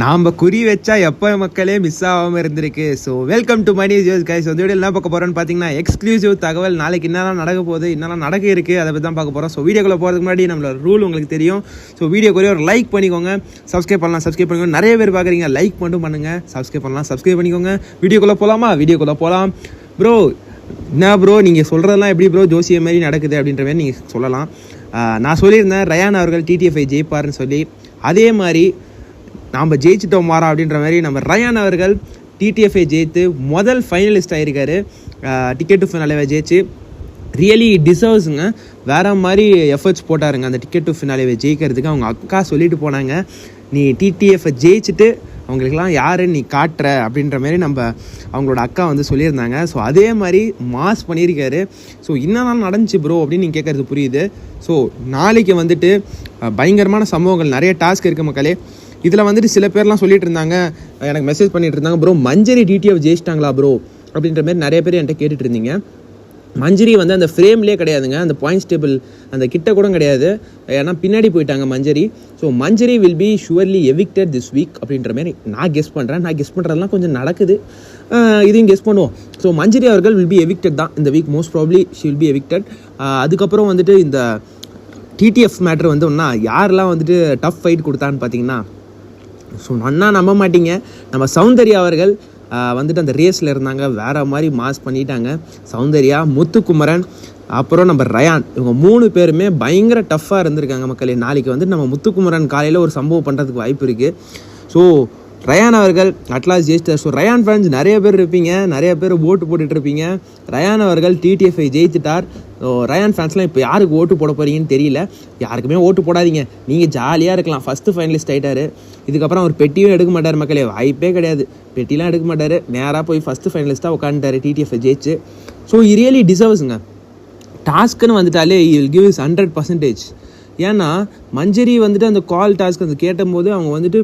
நாம் குறி வச்சா எப்போ மக்களே மிஸ் ஆகாமல் இருந்திருக்கு? So welcome to Mani Jos guys வந்து வீடியோ என்ன பார்க்க போகிறோன்னு பார்த்தீங்கன்னா எக்ஸ்க்ளூசிவ் தகவல். நாளைக்கு என்னெல்லாம் நடக்க போகுது என்னெல்லாம் நடக்க இருக்குது அதை பற்றி தான் பார்க்க போகிறோம் ஸோ வீடியோக்குள்ளே போகிறதுக்கு முன்னாடி நம்மளோட ரூல் உங்களுக்கு தெரியும். ஸோ வீடியோ ஒரு லைக் பண்ணிக்கோங்க. சப்ஸ்கிரைப் பண்ணலாம் சப்ஸ்கிரைப் பண்ணிக்கோங்க நிறைய பேர் பார்க்குறீங்க லைக் மட்டும் பண்ணுங்கள் சப்ஸ்கிரைப் பண்ணலாம் சப்ஸ்கிரைப் பண்ணிக்கோங்க. வீடியோக்குள்ளே போகலாமா வீடியோக்குள்ளே போகலாம் ப்ரோ என்ன ப்ரோ நீங்கள் சொல்கிறதெல்லாம் எப்படி ப்ரோ ஜோசிய மாதிரி நடக்குது அப்படின்ற மாதிரி நீங்கள் சொல்லலாம். நான் சொல்லியிருந்தேன் ரயான் அவர்கள் டிடிஎஃப்ஐ ஜெயிப்பார்னு சொல்லி. அதே மாதிரி நாம் ஜெயிச்சிட்டோம் மாறா அப்படின்ற மாதிரி நம்ம ரயான் அவர்கள் டிடிஎஃப்ஐ ஜெயித்து முதல் ஃபைனலிஸ்ட் ஆகியிருக்காரு டிக்கெட் டு ஃபினாலேவை ஜெயிச்சு ரியலி டிசர்வ்ஸுங்க வேறு மாதிரி எஃபர்ட்ஸ் போட்டாருங்க. அந்த டிக்கெட் டு ஃபினாலேவை ஜெயிக்கிறதுக்கு அவங்க அக்கா சொல்லிட்டு போனாங்க. நீ டிடிஎஃப்பை ஜெயிச்சுட்டு அவங்களுக்கெல்லாம் யார் நீ காட்டுற அப்படின்ற மாதிரி நம்ம அவங்களோட அக்கா வந்து சொல்லியிருந்தாங்க. ஸோ அதே மாதிரி மாஸ் பண்ணியிருக்காரு. ஸோ என்னெல்லாம் நடந்துச்சு ப்ரோ அப்படின்னு நீங்கள் கேட்குறது புரியுது. ஸோ நாளைக்கு வந்துட்டு பயங்கரமான சம்பவங்கள் நிறைய டாஸ்க் இருக்குது மக்களே. இதில் வந்துட்டு சில பேர்லாம் சொல்லிட்டு இருந்தாங்க எனக்கு மெசேஜ் பண்ணிட்டு இருந்தாங்க ப்ரோ மஞ்சரி டிடிஎஃப் ஜெயிச்சிட்டாங்களா ப்ரோ அப்படின்ற மாதிரி நிறைய பேர் என்கிட்ட கேட்டுட்டு இருந்தீங்க. மஞ்சரி வந்து அந்த ஃப்ரேம்லேயே கிடையாதுங்க அந்த பாயிண்ட்ஸ் டேபிள் அந்த கிட்ட கூட கிடையாது. ஏன்னா பின்னாடி போயிட்டாங்க Manjari. So Manjari will be surely evicted this week அப்படின்ற மாதிரி நான் கெஸ் பண்ணுறேன் நான் கெஸ் பண்ணுறதுலாம் கொஞ்சம் நடக்குது. இதையும் கெஸ் பண்ணுவோம். ஸோ மஞ்சரி அவர்கள் வில் பி எவிக்டட் தான் இந்த week most probably she will be evicted அதுக்கப்புறம் வந்துட்டு இந்த டிடிஎஃப் மேட்ரு வந்து ஒன்றா யாரெல்லாம் வந்துட்டு டஃப் ஃபைட் கொடுத்தான்னு பார்த்தீங்கன்னா ஸோ அண்ணா நம்ப மாட்டீங்க. நம்ம சௌந்தர்யா அவர்கள் வந்துட்டு அந்த ரேஸில் இருந்தாங்க. வேறு மாதிரி மாஸ் பண்ணிட்டாங்க. சௌந்தர்யா முத்துக்குமரன் அப்புறம் நம்ம ரயான். இவங்க மூணு பேருமே பயங்கர டஃப்பாக இருந்திருக்காங்க மக்களே. நாளைக்கு வந்து நம்ம முத்துக்குமரன் காலையில் ஒரு சம்பவம் பண்ணுறதுக்கு வாய்ப்பு இருக்குது ஸோ ரயான் அவர்கள் அட்லாஸ் ஜெயிச்சிட்டார். ஸோ ரயான் ஃபேன்ஸ் நிறைய பேர் இருப்பீங்க. நிறைய பேர் ஓட்டு போட்டுட்ருப்பீங்க ரயான் அவர்கள் டிடிஎஃப்ஐ ஜெயித்துட்டார். ரயான் ஃபேன்ஸ்லாம் இப்போ யாருக்கு ஓட்டு போட போகிறீங்கன்னு தெரியல. யாருக்குமே ஓட்டு போடாதீங்க. நீங்கள் ஜாலியாக இருக்கலாம். ஃபஸ்ட்டு ஃபைனலிஸ்ட் ஆகிட்டார் இதுக்கப்புறம் அவர் பெட்டியும் எடுக்க மாட்டார் மக்களே. வாய்ப்பே கிடையாது. பெட்டிலாம் எடுக்க மாட்டார். நேராக போய் ஃபஸ்ட்டு ஃபைனலிஸ்ட்டாக உட்காந்துட்டாரு டிடிஎஃப்ஐ ஜெயிச்சு. ஸோ ரியலி டிசர்வ்ஸுங்க டாஸ்க்குன்னு வந்துட்டாலே I'll give is hundred percentage ஏன்னா மஞ்சரி வந்துட்டு அந்த கால் டாஸ்க் அந்த கேட்டபோது அவங்க வந்துட்டு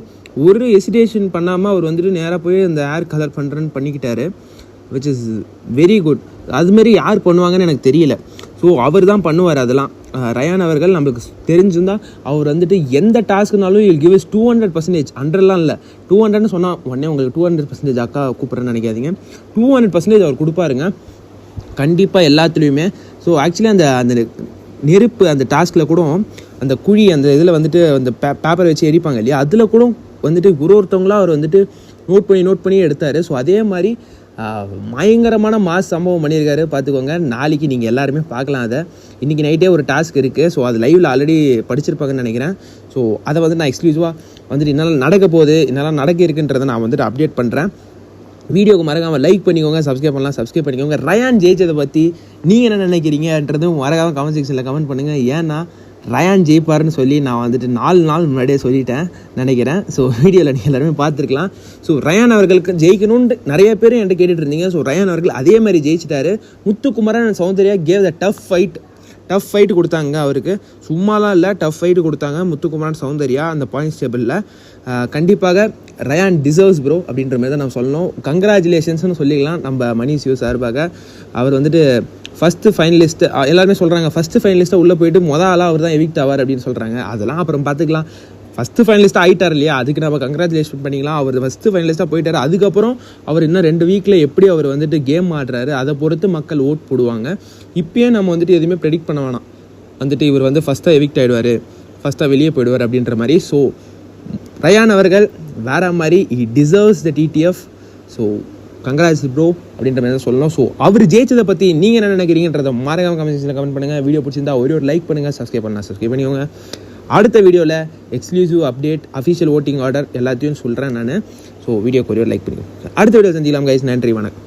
ஒரு எசிடேஷன் பண்ணாமல் அவர் வந்துட்டு நேராக போய் அந்த ஏர் கலர் பண்ணுறேன்னு பண்ணிக்கிட்டாரு. விச் இஸ் வெரி குட் அதுமாரி யார் பண்ணுவாங்கன்னு எனக்கு தெரியல. ஸோ அவர் தான் பண்ணுவார் அதெல்லாம். ரயான் அவர்கள் நம்மளுக்கு தெரிஞ்சிருந்தால் அவர் வந்துட்டு எந்த டாஸ்க்குனாலும் I'll give is two hundred percentage ஹண்ட்ரட்லாம் இல்லை. டூ ஹண்ட்ரட்னு சொன்னால் உடனே உங்களுக்கு டூ ஹண்ட்ரட் பர்சன்டேஜ் அக்கா கூப்பிட்றேன்னு நினைக்காதீங்க. டூ ஹண்ட்ரட் பர்சன்டேஜ் அவர் கொடுப்பாருங்க. கண்டிப்பாக எல்லாத்துலேயுமே. ஸோ ஆக்சுவலி அந்த அந்த நெருப்பு அந்த டாஸ்கில் கூட அந்த குழி அந்த இதில் வந்துட்டு அந்த பே பேப்பரை வச்சு எரிப்பாங்க இல்லையா? அதில் கூட வந்துட்டு ஒரு ஒருத்தவங்களாம் அவர் வந்துட்டு நோட் பண்ணி நோட் பண்ணி எடுத்தார். ஸோ அதே மாதிரி பயங்கரமான மாஸ் சம்பவம் பண்ணியிருக்காரு. பார்த்துக்கோங்க நாளைக்கு நீங்கள் எல்லாருமே பார்க்கலாம் அதை. இன்றைக்கி நைட்டே ஒரு டாஸ்க் இருக்குது ஸோ அது லைவில் ஆல்ரெடி படிச்சிருப்பாங்கன்னு நினைக்கிறேன். ஸோ அதை வந்து நான் எக்ஸ்க்ளூசிவாக வந்துட்டு என்னெல்லாம் நடக்க போகுது என்னெல்லாம் நடக்க இருக்குன்றதை நான் வந்துட்டு அப்டேட் பண்ணுறேன் வீடியோக்கு மறக்காமல் லைக் பண்ணிக்கோங்க சப்ஸ்கிரைப் பண்ணலாம் சப்ஸ்கிரைப் பண்ணிக்கோங்க. ரயான் ஜெயிச்சதை பற்றி நீங்கள் என்ன நினைக்கிறீங்கன்றதும் மறக்காம கமெண்ட் செக்ஷனில் கமெண்ட் பண்ணுங்கள் ஏன்னா ரயான் ஜெயிப்பார்னு சொல்லி நான் வந்துட்டு நாலு நாள் முன்னாடியே சொல்லிட்டேன் நினைக்கிறேன். ஸோ வீடியோவில் நீங்கள் எல்லாருமே பார்த்துருக்கலாம். ஸோ ரயான் அவர்களுக்கு ஜெயிக்கணும்னு நிறைய பேர் என்கிட்ட கேட்டுட்டு இருந்தீங்க. ஸோ ரயான் அவர்கள் அதே மாதிரி ஜெயிச்சிட்டாரு. Muthukumaran Soundarya gave the tough fight tough fight கொடுத்தாங்க அவருக்கு. சும்மாலாம் இல்லை டஃப் ஃபைட் கொடுத்தாங்க முத்துக்குமாரன் சௌந்தர்யா அந்த பாயிண்ட்ஸ் டேபிளில் கண்டிப்பாக ரயான் டிசர்வ்ஸ் ப்ரோ அப்படின்ற மாதிரி தான் நம்ம சொல்லணும். கங்க்ராச்சுலேஷன்ஸ்னு சொல்லிக்கலாம் நம்ம மணி சிவ சார்பாக. அவர் வந்துட்டு ஃபஸ்ட்டு ஃபைனலிஸ்ட்டு எல்லாருமே சொல்கிறாங்க ஃபஸ்ட்டு ஃபைனலிஸ்ட்டாக உள்ளே போயிட்டு மொதல் ஆளாக அவர் தான் எவிக்ட் ஆவார் அப்படின்னு சொல்கிறாங்க அதெல்லாம் அப்புறம் பார்த்துக்கலாம். ஃபஸ்ட்டு ஃபைனலிஸ்ட்டாக ஆயிட்டார் இல்லையா? அதுக்கு நம்ம கங்க்ராச்சுலேஷன் பண்ணிக்கலாம். அவர் ஃபஸ்ட்டு ஃபைனலிஸ்ட்டாக போயிட்டார். அதுக்கப்புறம் அவர் இன்னும் ரெண்டு வீக்கில் எப்படி அவர் வந்துட்டு கேம் ஆடுறாரு அதை பொறுத்து மக்கள் ஓட் போடுவாங்க. இப்போயே நம்ம வந்துட்டு எதுவுமே ப்ரெடிக்ட் பண்ண வேணாம். வந்துட்டு இவர் வந்து ஃபஸ்ட்டாக எவிக்ட் ஆகிடுவார் ஃபஸ்ட்டாக வெளியே போயிடுவார் அப்படின்ற மாதிரி. ஸோ ரயான் அவர்கள் வேற மாதிரி he deserves the TTF so congrats bro அப்படின்ற மாதிரி தான் சொல்லணும். ஸோ அவர் ஜெயிச்சதை பற்றி நீங்கள் என்ன நினைக்கிறீங்கன்றத மறக்காம கமெண்ட் கமெண்ட் பண்ணுங்கள் வீடியோ பிடிச்சிருந்தா ஒரே ஒரு லைக் பண்ணுங்கள் சப்ஸ்கிரைப் பண்ணால் சப்ஸ்கிரைப் பண்ணிக்கோங்க. அடுத்த வீடியோவில் exclusive update official voting order எல்லாத்தையும் சொல்கிறேன் நான். ஸோ வீடியோக்கு ஒரே ஒரு லைக் பண்ணுங்கள் அடுத்த வீடியோ சந்திக்கலாம் கைஸ் நன்றி வணக்கம்.